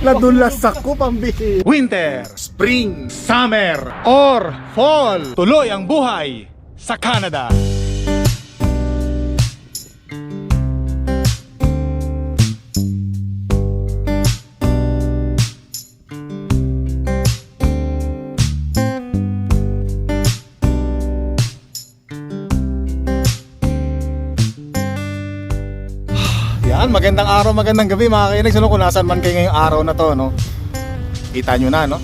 Nadulas ako pambihira. Winter, Spring, Summer, or Fall. Tuloy ang buhay sa Canada. Magandang araw, magandang gabi mga kainex. Ano, kung nasan man kayo ngayong araw na to, no? Kita nyo na, no?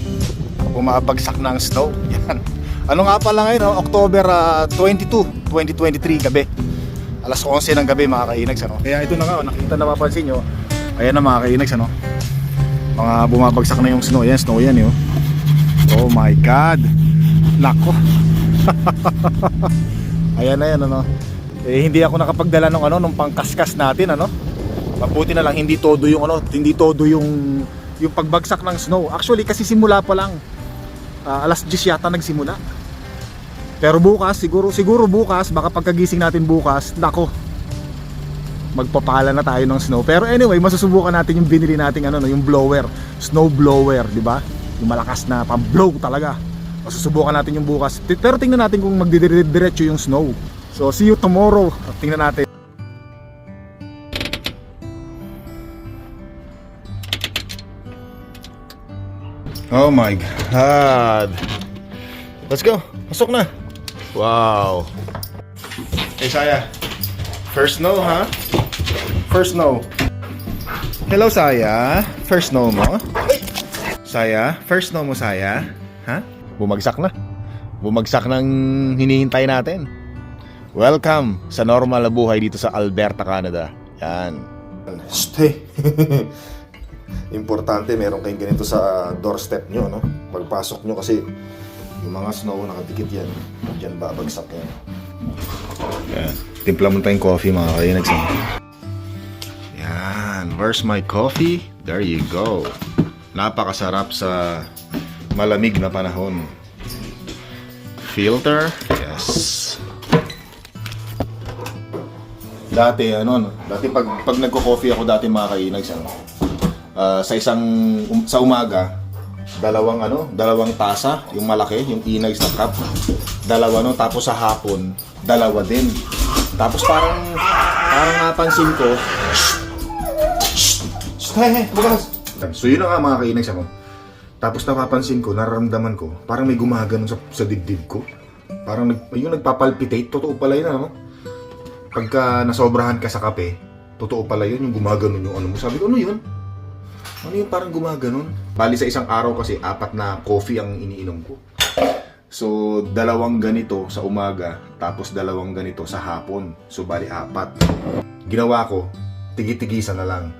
Bumabagsak na ang snow. Yan. Ano nga pala ngayon, no? October ah, 22, 2023 gabi. Alas 11 ng gabi mga kainex, ano? Kaya ito na nga, oh, nakita na mapansin nyo. Ayan na mga kainex, ano? Mga bumabagsak na yung snow. Yan, snow yan, yun. Oh my God. Nako. Ayan na yan, ano? Eh, hindi ako nakapagdala ng ano, nung pangkaskas natin, ano? Mabuti na lang hindi todo yung ano, hindi todo yung yung pagbagsak ng snow. Actually kasi simula pa lang. Ah, alas 10 yata nagsimula. Pero bukas, siguro siguro bukas, baka pagkagising natin bukas, nako. Magpapala na tayo ng snow. Pero anyway, masusubukan natin yung binili nating ano, no, yung blower, snow blower, di ba? Yung malakas na pang-blow talaga. Masusubukan natin yung bukas. Pero tingnan natin kung magdidiretso yung snow. So see you tomorrow. Tingnan natin. Oh my God. Let's go. Pasok na. Wow. Hey, Saya. First snow, ha? First snow. Hello, Saya. First snow mo? Ay! Saya? First snow mo, Saya? Ha? Bumagsak na. Bumagsak ng hinihintay natin. Welcome sa normal na buhay dito sa Alberta, Canada. Yan. Stay. Importante meron kayong ganito sa doorstep nyo, no? Pagpasok nyo kasi yung mga snow nakadikit yan. Diyan babagsak yan. Yan. Timpla mo tayong coffee mga kainags. Yan. Where's my coffee? There you go. Napakasarap sa malamig na panahon. Filter. Yes. Dati ano, no? dati pag pag nagko-coffee ako dati mga kainags ano. Ah, sa isang um- sa umaga, dalawang ano, dalawang tasa, yung malaki, yung inags na cup. Dalawa no, tapos sa hapon, dalawa din. Tapos parang parang napansin ko, hey, bukas. So yun na nga mga kainags ako. Tapos napapansin ko, nararamdaman ko, parang may gumaganon sa, sa dibdib ko. Parang nag, yung nagpapalpitate, totoo pala yun ano pagka nasobrahan ka sa kape, totoo pala yun, yung gumaganon yung ano mo. Sabi ko, ano yun? Ano yung parang gumaganon? Bali sa isang araw kasi, apat na coffee ang iniinom ko. So, dalawang ganito sa umaga, tapos dalawang ganito sa hapon. So, bali apat. Ginawa ko, tigi-tigisan na lang.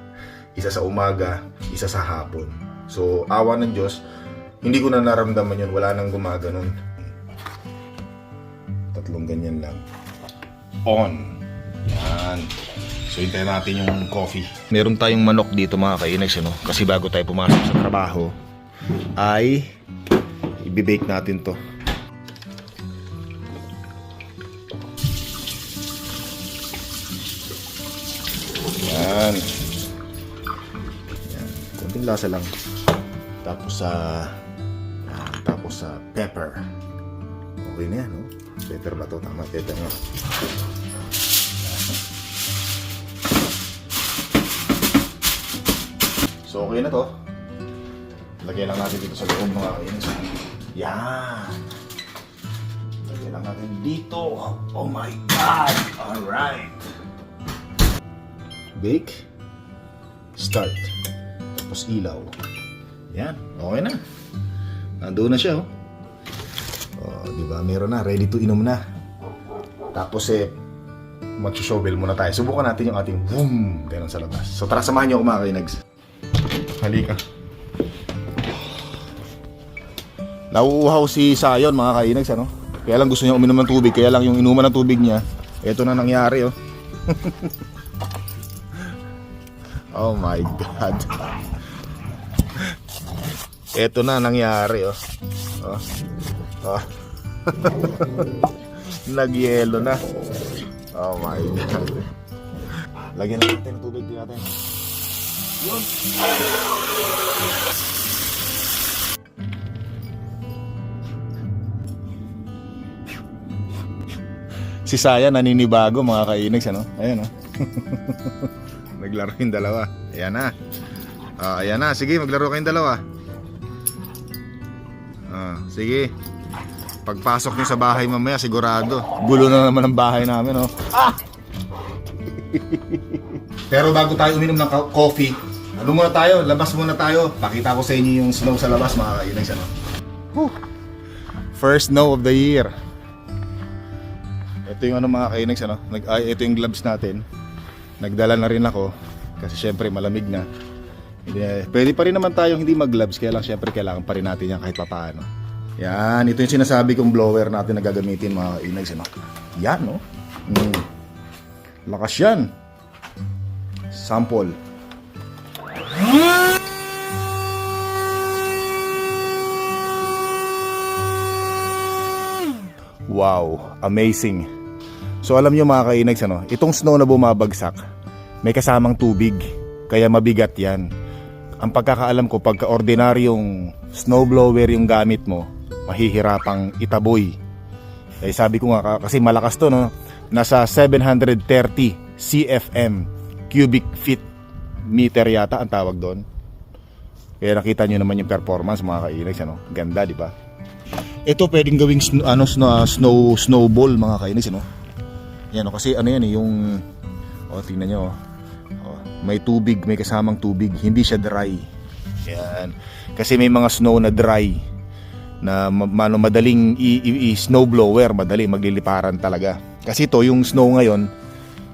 Isa sa umaga, isa sa hapon. So, awa ng Diyos, hindi ko na naramdaman yun. Wala nang gumaganon. Tatlong ganyan lang on. Yan. So, hintayin natin yung coffee. Meron tayong manok dito mga kainags, ano? Kasi bago tayo pumasok sa trabaho, ay ibibake natin to. Yan. Yan. Kunting lasa lang. Tapos sa yan. tapos sa pepper. Okay na yan, no? Pepper ba to? Tama, pepper nga. So, okay na to. Lagyan lang natin dito sa loob mga kainis. Yan. Lagyan lang natin dito. Oh my God! Alright. Bake. Start. Tapos ilaw. Yan. Okay na. Nandun na siya, oh. Oh, di ba? Meron na, ready to inom na. Tapos eh mag-shovel muna tayo. Subukan natin yung ating boom, ganun sa labas. So tara samahan niyo ako mga kainags. Halika. Nauuhaw si Sayon mga kainags ano. Kaya lang gusto niya uminom ng tubig, kaya lang yung inuman ng tubig niya, ito na nangyari oh. oh my god. Ito na nangyari oh. Oh. Oh. Nagyelo na. Oh my God. Lagyan natin tubig din natin. Si Saya naninibago mga kainags ano. Ayan oh. Naglaro yung dalawa. Ayan na. Ah, ayan na. Sige, maglaro kayong dalawa. Ah, sige. Pagpasok niyo sa bahay mamaya, sigurado. Gulo na naman ang bahay namin, oh. Pero bago tayo uminom ng co- coffee, ano muna tayo? Labas muna tayo. Pakita ko sa inyo yung snow sa labas, mga kainags. Ano? First snow of the year. Ito yung ano mga kainags ano, nag ay, ito yung gloves natin. Nagdala na rin ako kasi syempre malamig na. Hindi, pwede pa rin naman tayong hindi mag-gloves kaya lang syempre kailangan pa rin natin yan kahit papaano. Yan, ito yung sinasabi kong blower natin na gagamitin mga kainags. Ano? Yan, no? Mm. Lakas yan. Sample. Wow, amazing. So alam nyo mga kainags ano, itong snow na bumabagsak, may kasamang tubig, kaya mabigat yan. Ang pagkakaalam ko, pagka ordinaryong snowblower yung gamit mo, mahihirapang itaboy. Eh sabi ko nga, ka- kasi malakas to no, nasa 730 CFM, cubic feet meter yata ang tawag doon. Kaya nakita nyo naman yung performance mga kainags ano, ganda di ba? Ito pwedeng gawing snow, ano snow, snow snowball mga kainis ano. Yan oh, kasi ano yan eh yung oh tingnan niyo oh. Oh, may tubig, may kasamang tubig, hindi siya dry. Yan. Kasi may mga snow na dry na mano madaling i, i, i- snow blower, madali magliliparan talaga. Kasi ito yung snow ngayon,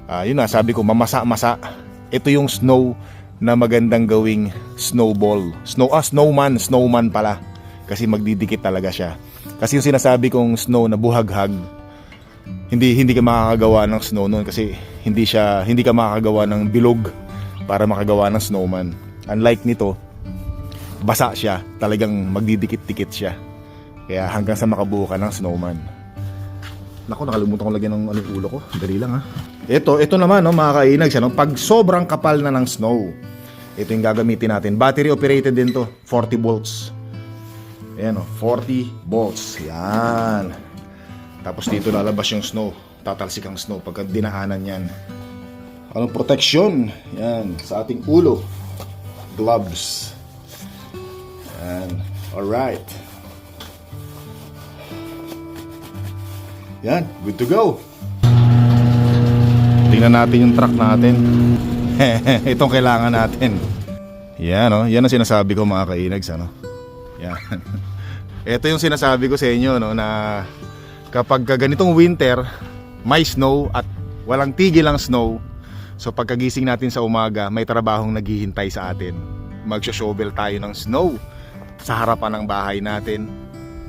ah yun na sabi ko mamasa-masa. Ito yung snow na magandang gawing snowball. Snow ah snowman, snowman pala. Kasi magdidikit talaga siya. Kasi yung sinasabi kong snow na buhaghag, hindi hindi ka makakagawa ng snow noon kasi hindi siya hindi ka makakagawa ng bilog para makagawa ng snowman. Unlike nito, basa siya, talagang magdidikit-dikit siya. Kaya hanggang sa makabuo ka ng snowman. Naku, nakalimutan ko lagyan ng ano, ulo ko. Dali lang ha. Ito, ito naman no, mga kainag siya. No? Pag sobrang kapal na ng snow, ito yung gagamitin natin. Battery operated din to, 40 volts. Ayan o, 40 volts. Yan. Tapos dito lalabas yung snow. Tatalsik ang snow pagka dinaanan yan. Anong protection? Yan, sa ating ulo. Gloves. Yan. Alright. Yan, good to go. Tingnan natin yung truck natin. Itong kailangan natin. Yan, oh. Yan ang sinasabi ko mga kainags, ano. Yan. Ito yung sinasabi ko sa inyo, no, na kapag ka ganitong winter, may snow at walang tigil ang snow. So pagkagising natin sa umaga, may trabahong naghihintay sa atin. Magsho-shovel tayo ng snow sa harapan ng bahay natin,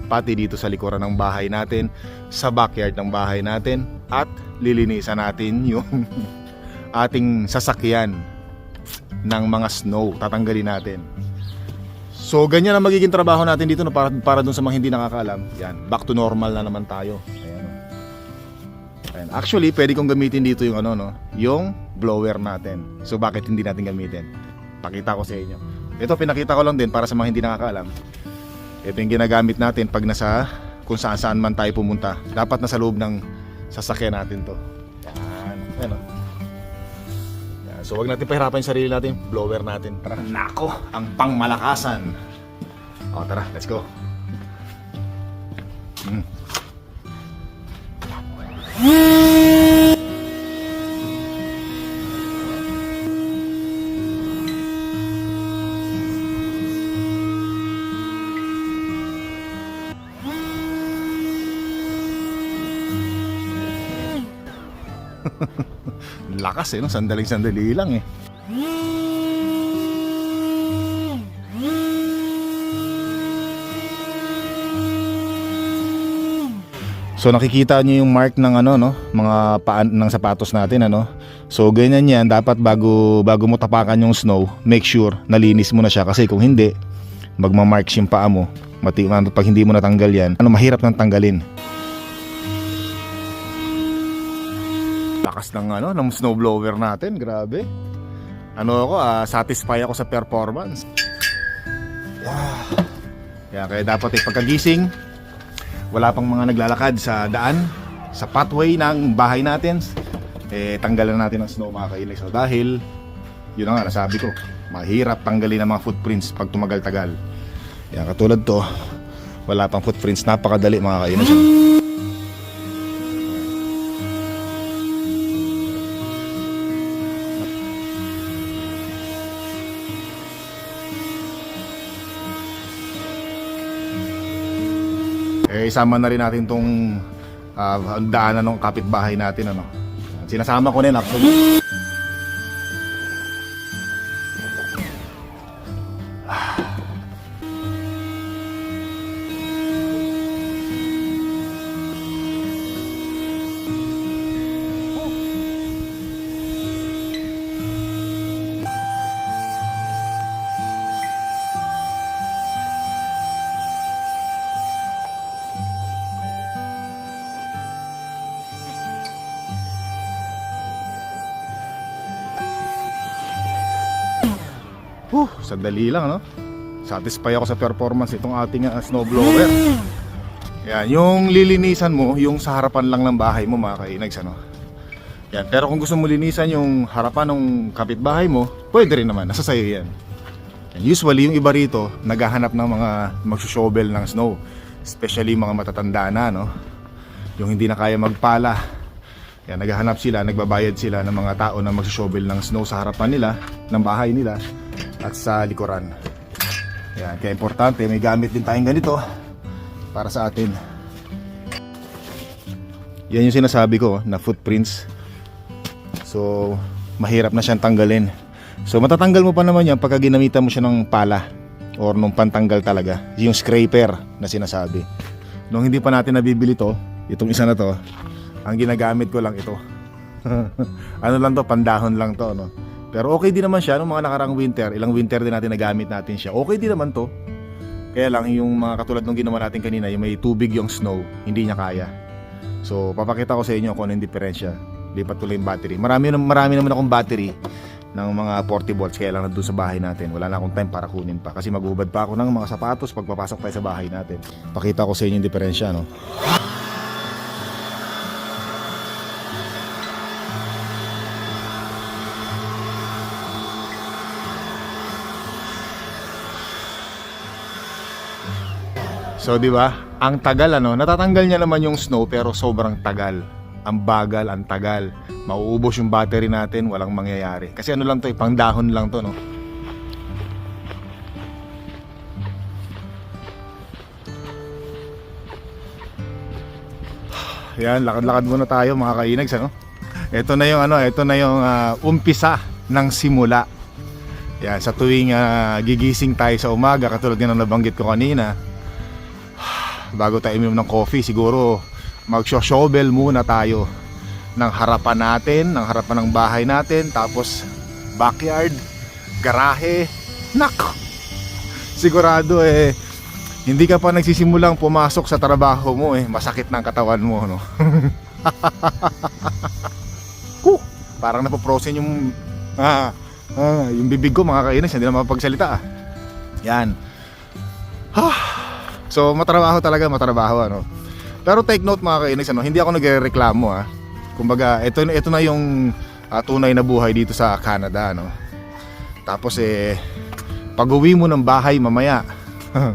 pati dito sa likuran ng bahay natin, sa backyard ng bahay natin, at lilinisan natin yung ating sasakyan ng mga snow. Tatanggalin natin. So, ganyan ang magiging trabaho natin dito no, para, para dun sa mga hindi nakakaalam. Yan, back to normal na naman tayo. Ayan, no. Actually, pwede kong gamitin dito yung ano, no, yung blower natin. So, bakit hindi natin gamitin? Pakita ko sa inyo. Ito, pinakita ko lang din para sa mga hindi nakakaalam. Ito yung ginagamit natin pag nasa kung saan saan man tayo pumunta. Dapat nasa loob ng sasakyan natin to. Yan. Ayan, no. Yan. So wag natin pahirapan yung sarili natin, blower natin. Tara. Nako, ang pangmalakasan. O tara, let's go. Mm. Lakas eh, no? sandaling sandali lang eh. So nakikita niyo yung mark ng ano no, mga paan ng sapatos natin ano. So ganyan yan, dapat bago bago mo tapakan yung snow, make sure nalinis mo na siya kasi kung hindi, magma-marks yung paa mo. Mati pag hindi mo natanggal yan, ano mahirap nang tanggalin. Lakas ng ano, ng snowblower natin, grabe. ano ako, ah, satisfy ako sa performance. Yeah. Kaya, kaya dapat eh, pagkagising, wala pang mga naglalakad sa daan, sa pathway ng bahay natin, eh, tanggalan natin ang snow mga kainis. So, dahil, yun nga, nasabi ko, mahirap tanggalin ang mga footprints pag tumagal-tagal. Yan, katulad to, wala pang footprints, napakadali mga kainis. Isama na rin natin tong ah, daanan ng kapitbahay natin. Ano. Sinasama ko na yun actually. Huh, sandali lang, no? Satisfy ako sa performance itong ating uh, snowblower. Yan, yung lilinisan mo, yung sa harapan lang ng bahay mo, mga kainags, ano? Yan, pero kung gusto mo linisan yung harapan ng kapitbahay mo, pwede rin naman, nasa sayo yan. Yan, Usually, yung iba rito, naghahanap ng mga magsushovel ng snow. Especially mga matatanda na, no? Yung hindi na kaya magpala. Yan, naghahanap sila, nagbabayad sila ng mga tao na magsushovel ng snow sa harapan nila, ng bahay nila, at sa likuran. Yan, kaya importante, may gamit din tayong ganito para sa atin. Yan yung sinasabi ko na footprints. So, mahirap na siyang tanggalin. So, matatanggal mo pa naman yan pagka ginamitan mo siya ng pala or nung pantanggal talaga. Yung scraper na sinasabi. Nung hindi pa natin nabibili to, itong isa na to, ang ginagamit ko lang ito. ano lang to, pandahon lang to, no? Pero okay din naman siya nung mga nakarang winter, ilang winter din natin nagamit natin siya. Okay din naman to. Kaya lang yung mga katulad nung ginawa natin kanina, yung may tubig yung snow, hindi niya kaya. So, papakita ko sa inyo kung ano yung diferensya. Lipat ko lang yung battery. Marami, marami naman akong battery ng mga 40 volts kaya lang nandun sa bahay natin. Wala na akong time para kunin pa kasi magubad pa ako ng mga sapatos pagpapasok tayo sa bahay natin. Pakita ko sa inyo yung diferensya, no? So, di ba? Ang tagal ano, natatanggal niya naman yung snow pero sobrang tagal. Ang bagal, ang tagal. Mauubos yung battery natin, walang mangyayari. Kasi ano lang to, eh, pang dahon lang to, no? Yan, lakad-lakad muna tayo mga kainags, ano? Ito na yung ano, ito na yung ah, umpisa ng simula. Yan, sa tuwing ah, gigising tayo sa umaga, katulad ng nabanggit ko kanina, bago tayo uminom ng coffee, siguro magsho-shovel muna tayo ng harapan natin, ng harapan ng bahay natin, tapos backyard, garahe, nak! Sigurado eh, hindi ka pa nagsisimulang pumasok sa trabaho mo eh, masakit na katawan mo, no? Huh, parang napoprosen yung, ah, ah, yung bibig ko mga kainis, hindi na mapagsalita ah. Yan. So matrabaho talaga, matrabaho ano. Pero take note mga kainis, ano, hindi ako nagrereklamo ah. Kumbaga, ito ito na yung ah, tunay na buhay dito sa Canada, no. Tapos eh pag-uwi mo ng bahay mamaya.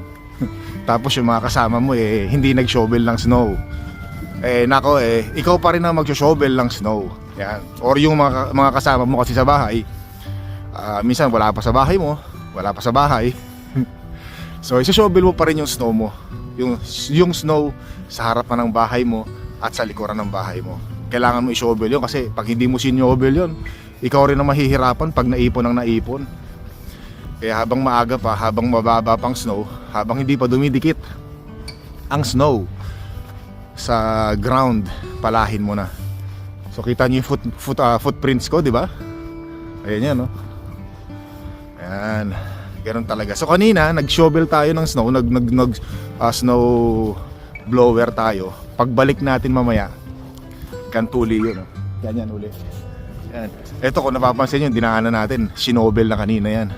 tapos yung mga kasama mo eh hindi nag-shovel ng snow. Eh nako eh ikaw pa rin ang mag-shovel ng snow. Yan. Or yung mga, mga kasama mo kasi sa bahay, ah, minsan wala pa sa bahay mo, wala pa sa bahay. So, isa-shovel mo pa rin yung snow mo. Yung, yung snow sa harapan ng bahay mo at sa likuran ng bahay mo. Kailangan mo i-shovel yun kasi pag hindi mo sinyovel yun, ikaw rin ang mahihirapan pag naipon ang naipon. Kaya habang maaga pa, habang mababa pang snow, habang hindi pa dumidikit ang snow sa ground, palahin mo na. So kita niyo yung foot, foot, ah, footprints ko, di ba? Ayan yan, no? Ayan. Ganun talaga. So kanina, nag-shovel tayo ng snow, nag nag, nag ah, snow blower tayo. Pagbalik natin mamaya, kantuli yun. Oh. Uli. Yan. Ito kung napapansin nyo, dinaanan natin, sinobel na kanina yan.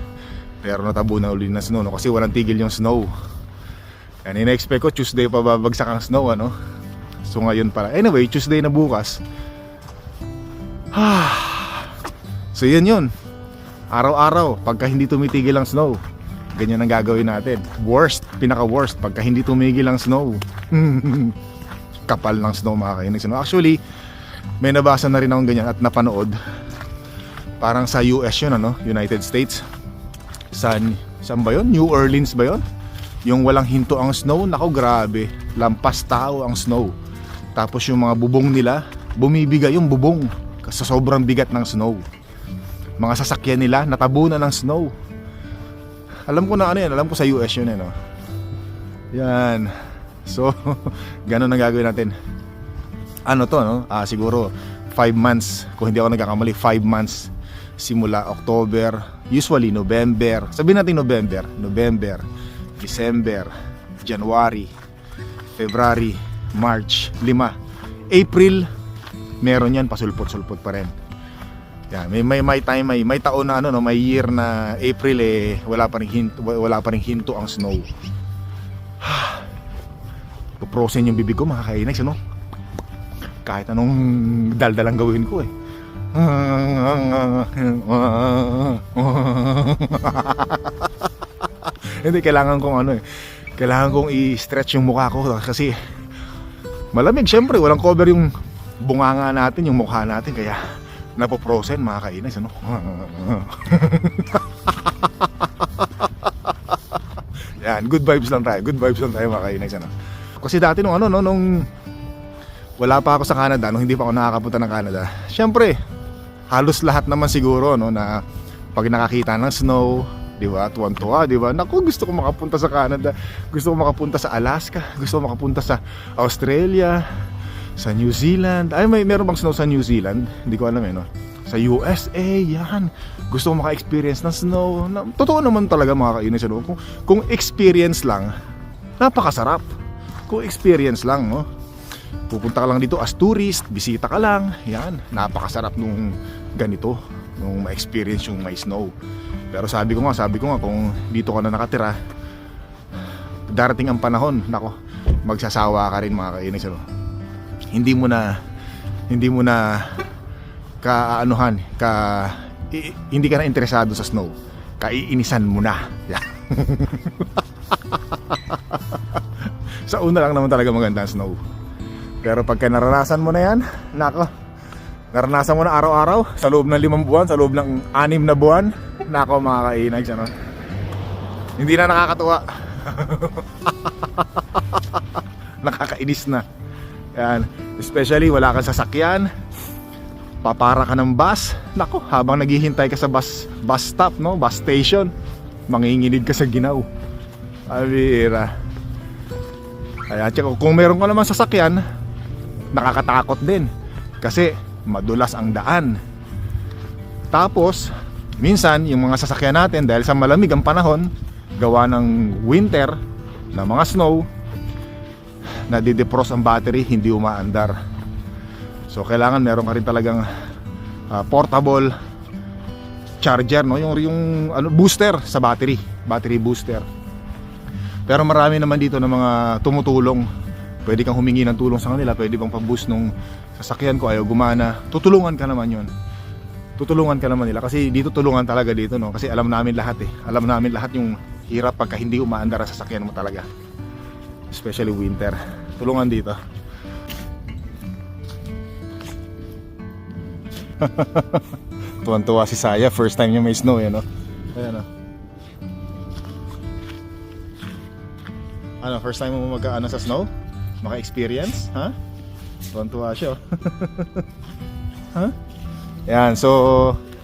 Pero natabo na uli ng snow, no? kasi walang tigil yung snow. Yan, ina-expect ko Tuesday pa babagsak ang snow, ano? So ngayon pala. Anyway, Tuesday na bukas. so yun yun. Araw-araw, pagka hindi tumitigil ang snow, ganyan ang gagawin natin. Worst, pinaka-worst, pagka hindi tumigil ang snow. Kapal ng snow mga kainis. No? Actually, may nabasa na rin akong ganyan at napanood. Parang sa US yun, ano? United States. San, saan ba yun? New Orleans ba yun? Yung walang hinto ang snow, nako grabe. Lampas tao ang snow. Tapos yung mga bubong nila, bumibigay yung bubong sa sobrang bigat ng snow. Mga sasakyan nila, natabunan ng snow. Alam ko na ano yan, alam ko sa US yun eh, no? Yan. So, ganun ang gagawin natin. Ano to, no? Ah, siguro 5 months, kung hindi ako nagkakamali, 5 months simula October, usually November. Sabihin natin November, November, December, January, February, March, 5. April, meron yan, pasulpot-sulpot pa rin. Yan, may may may time may may taon na ano no, may year na April eh wala pa ring hinto, wala pa ring hinto ang snow. Puprosen yung bibig ko makakainis ano. Kahit anong daldalang gawin ko eh. Hindi kailangan kong ano eh. Kailangan kong i-stretch yung mukha ko kasi malamig syempre walang cover yung bunganga natin, yung mukha natin kaya napoprosen mga kainis ano. Yan, good vibes lang tayo. Good vibes lang tayo mga kainis ano. Kasi dati nung ano no nung wala pa ako sa Canada, nung hindi pa ako nakakapunta ng Canada. Syempre, halos lahat naman siguro no na pag nakakita ng snow, di ba? Tuwan-tuwa, di ba? Naku, gusto ko makapunta sa Canada. Gusto ko makapunta sa Alaska. Gusto ko makapunta sa Australia, sa New Zealand. Ay, may meron bang snow sa New Zealand? Hindi ko alam eh, no? Sa USA, yan. Gusto ko maka-experience ng snow. Na, totoo naman talaga mga kainis, ano? Kung, kung experience lang, napakasarap. Kung experience lang, no? Pupunta ka lang dito as tourist, bisita ka lang, yan. Napakasarap nung ganito, nung ma-experience yung may snow. Pero sabi ko nga, sabi ko nga, kung dito ka na nakatira, darating ang panahon, nako, magsasawa ka rin mga kainis, ano? Hindi mo na, hindi mo na kaanuhan, ka, i- hindi ka na interesado sa snow. Kaiinisan mo na. Yan. sa una lang naman talaga maganda ang snow. Pero pagka naranasan mo na yan, nako, naranasan mo na araw-araw, sa loob ng limang buwan, sa loob ng anim na buwan, nako mga kainag, ano? Hindi na nakakatuwa. Nakakainis na. Yan. Especially wala kang sasakyan, papara ka ng bus, nako, habang naghihintay ka sa bus, bus stop, no? Bus station, manginginig ka sa ginaw. Abira. Kaya tsaka kung meron ka naman sasakyan, nakakatakot din kasi madulas ang daan. Tapos, minsan yung mga sasakyan natin dahil sa malamig ang panahon, gawa ng winter na mga snow, nadidepros ang battery, hindi umaandar. So kailangan meron ka rin talagang ah, portable charger no, yung yung ano booster sa battery, battery booster. Pero marami naman dito ng mga tumutulong. Pwede kang humingi ng tulong sa kanila, pwede bang pang-boost nung sasakyan ko ayaw gumana. Tutulungan ka naman 'yon. Tutulungan ka naman nila kasi dito tulungan talaga dito no kasi alam namin lahat eh. Alam namin lahat yung hirap pagka hindi umaandar ang sasakyan mo talaga. Especially winter. Tulungan dito. Tuwan-tuwa si Saya, first time niya may snow eh, no? Ayan, no? Ano, first time mo mag-ano sa snow? Maka-experience? Ha? Tuwan-tuwa siya, oh. ha? Yan, so,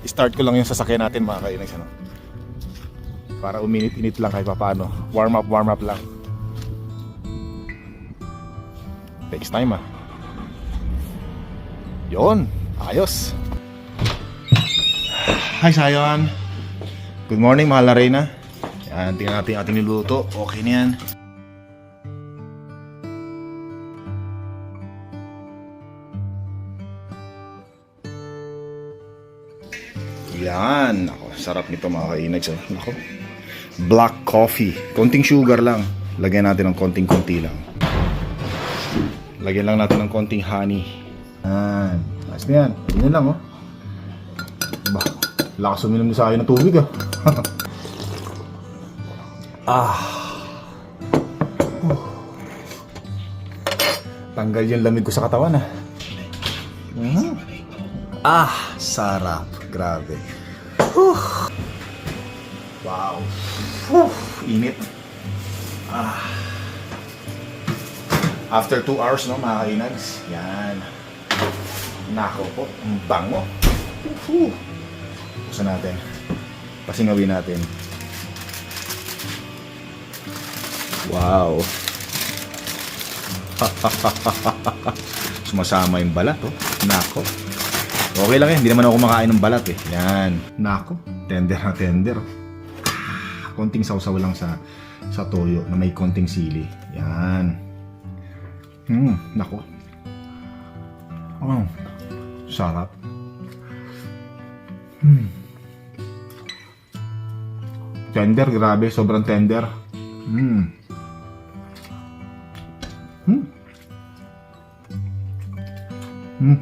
start ko lang yung sasakyan natin mga kainags, ano? Para uminit-init lang kahit paano. Warm up, warm up lang. Takes time, ah. Yon, ayos. Hi, Sayon. Good morning, mahal na Reyna. Yan, tingnan natin ating niluto. Okay na yan. Yan. Ako, sarap nito mga kainags. Oh. Nako. Black coffee. Konting sugar lang. Lagyan natin ng konting-konti lang. Lagyan lang natin ng konting honey. Yan. Ayos na yan. Yan lang, oh. Ba, lakas uminom sa akin ng tubig, ah. ah. Uh. Tanggal yung lamig ko sa katawan, ah. Mhm. Ah, sarap. Grabe. Whew. Wow. Whew. Init. Ah. After 2 hours, no, mga kainags. Yan. Nako po. Ang bango. Whew. Buksan natin. Pasingawin natin. Wow. Sumasama yung balat, oh. Nako. Okay lang yan, hindi naman ako kumakain ng balat eh. Yan. Nako, tender na tender. Ah, konting sausaw lang sa sa toyo na may konting sili. Yan. Hmm, nako. Oh, sarap. Hmm. Tender, grabe, sobrang tender. Hmm. Hmm. Hmm.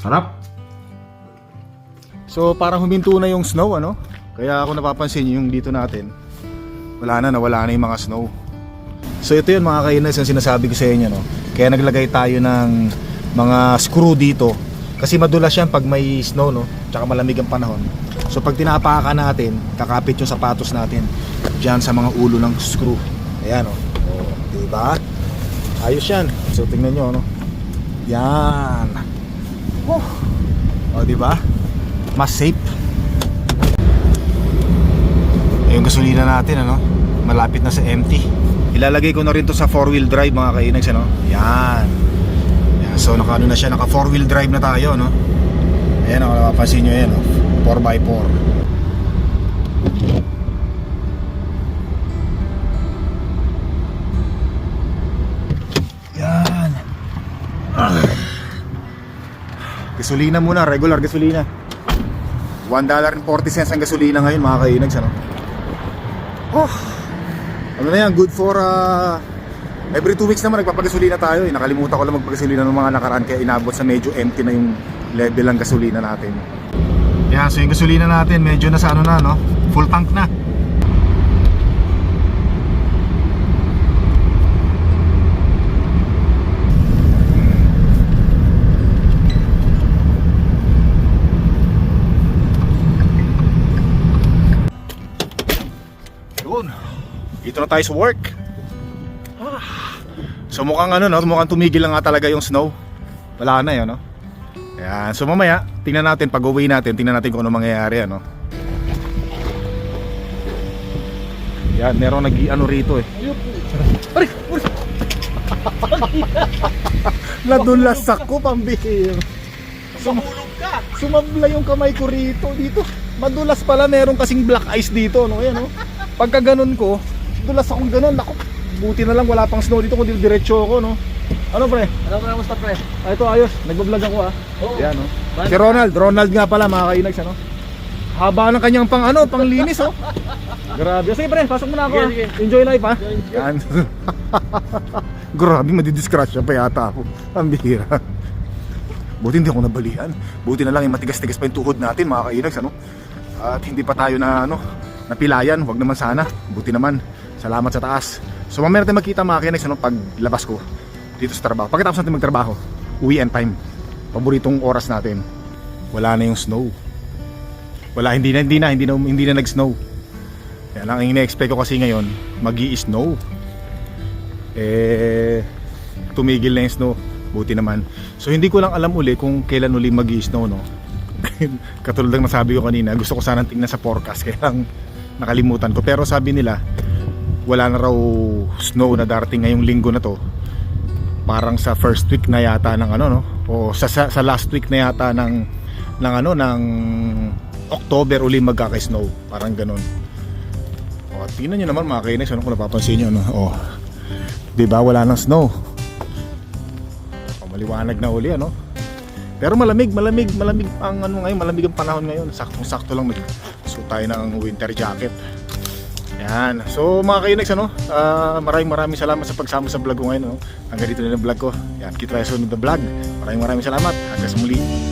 Sarap. So parang huminto na yung snow ano? Kaya ako napapansin yung dito natin. Wala na, nawala na yung mga snow. So ito yun mga kainas yung sinasabi ko sa inyo no. Kaya naglagay tayo ng mga screw dito. Kasi madulas yan pag may snow no. Tsaka malamig ang panahon. So pag tinapakan natin, kakapit yung sapatos natin diyan sa mga ulo ng screw. Ayan o. Oh, diba? Ayos yan. So tingnan nyo no. Yan. Oh, oh di ba? Mas safe. Eh, yung gasolina natin ano, malapit na sa empty. Ilalagay ko na rin to sa four wheel drive mga kainags ano. Yan. Yan. So naka ano na siya, naka four wheel drive na tayo no. Ayan oh, napapansin nyo yan oh. 4x4. Yan. Gasolina muna, regular gasolina. $1.40 ang gasolina ngayon mga kainags ano. Oh, ano na yan, good for uh, every 2 weeks naman nagpapagasolina tayo eh. Nakalimutan ko lang magpagasolina ng mga nakaraan kaya inabot sa medyo empty na yung level ng gasolina natin. Yan, so yung gasolina natin medyo nasa ano na no, full tank na. Yun. Dito na tayo sa work. Ah. So mukhang ano no, mukhang tumigil lang nga talaga yung snow. Wala na 'yon, no. Ayan, so mamaya, tingnan natin pag uwi natin, tingnan natin kung ano mangyayari ano. Yan, meron nag ano rito eh. Aray! Nadulas ako pambihir. Sumulog ka. Sumabla yung kamay ko rito dito. Madulas pala meron kasing black ice dito no. Ayan no. Pagka ganun ko, dulas akong ganun. Ako, buti na lang wala pang snow dito kundi diretso ako no. Ano pre? Ano ka namusta pre? Ah, ito ayos. Nagbablog ako ah. Oo. Yan no. Si Ronald, Ronald nga pala mga kainags ano. Haba ng kanyang pang ano, pang linis oh. Grabe. Sige pre, pasok muna ako. Sige, ah. sige. Enjoy life ha. Enjoy, enjoy. Yan. Grabe, madidiscrasya pa yata ako. Ang bihira. Buti hindi ako nabalian. Buti na lang yung matigas-tigas pa yung tuhod natin mga kainags ano. At hindi pa tayo na ano, napilayan. Wag naman sana. Buti naman. Salamat sa taas. So mamaya natin makita mga kainags ano, pag labas ko dito sa trabaho. Pagkatapos natin magtrabaho, uwi and time. Paboritong oras natin. Wala na yung snow. Wala, hindi na, hindi na, hindi na, hindi na nag-snow. Lang, ang ina-expect ko kasi ngayon, mag snow Eh, tumigil na yung snow. Buti naman. So, hindi ko lang alam uli kung kailan uli mag snow no? Katulad ng nasabi ko kanina, gusto ko sanang tingnan sa forecast, kaya lang nakalimutan ko. Pero sabi nila, wala na raw snow na darating ngayong linggo na to. Parang sa first week na yata ng ano no, o sa sa, sa last week na yata ng ng ano ng October uli magkaka-snow. Parang ganun. O, tingnan nyo naman mga kainis, ano kung napapansin nyo, no? O, di ba wala nang snow? O, maliwanag na uli, ano? Pero malamig, malamig, malamig ang ano ngayon, malamig ang panahon ngayon. Saktong-sakto lang mag so tayo ng winter jacket. Yan. So mga kainags ano, ah, maraming maraming salamat sa pagsama sa vlog ko ngayon. No? Hanggang dito na yung vlog ko. Yan, kita tayo sa vlog. Maraming maraming salamat. Hanggang sa muli.